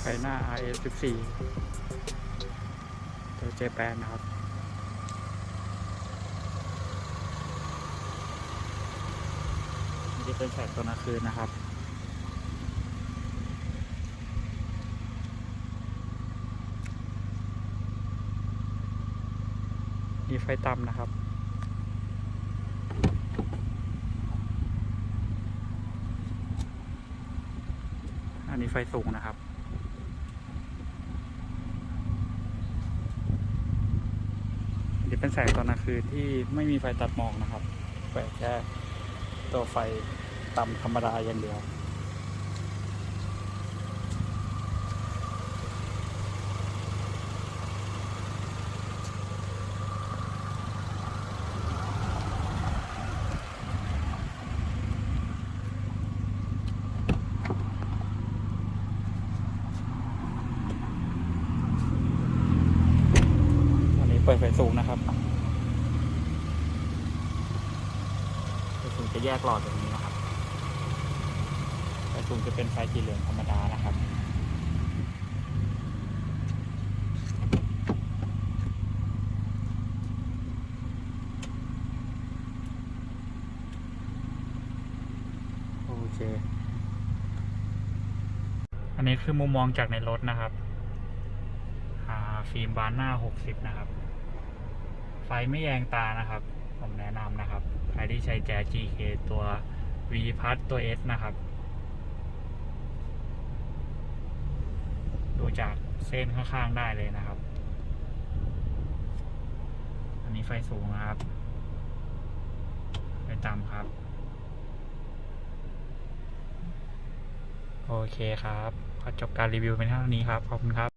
ไฟหน้า RS 14 ตัวเจแปนนะครับ นี่จะเป็นแสงตอนกลางคืนนะครับมีไฟต่ำนะครับ อันนี้ไฟสูงนะครับ อันนี้เป็นแสงตอนกลางคืนที่ไม่มีไฟตัดหมอกนะครับแปิดแค่ตัวไฟต่ำธรรมดาอย่างเดียว ปิดไฟสูงนะครับไฟสูงจะแยกหลอดแบบนี้นะครับไฟสูงจะเป็นไฟสีเหลืองธรรมดานะครับโอเค อันนี้คือมุมมองจากในรถนะครับอ่าฟิล์มบานหน้า 60 นะครับ ไฟไม่แยงตานะครับ ผมแนะนำนะครับ ใครที่ใช้แจ GK ตัว V พัดตัว S นะครับ ดูจากเส้นข้างๆได้เลยนะครับ อันนี้ไฟสูงนะครับ ไฟต่ำครับ โอเคครับ ขอจบการรีวิวเป็นเท่านี้ครับ ขอบคุณครับ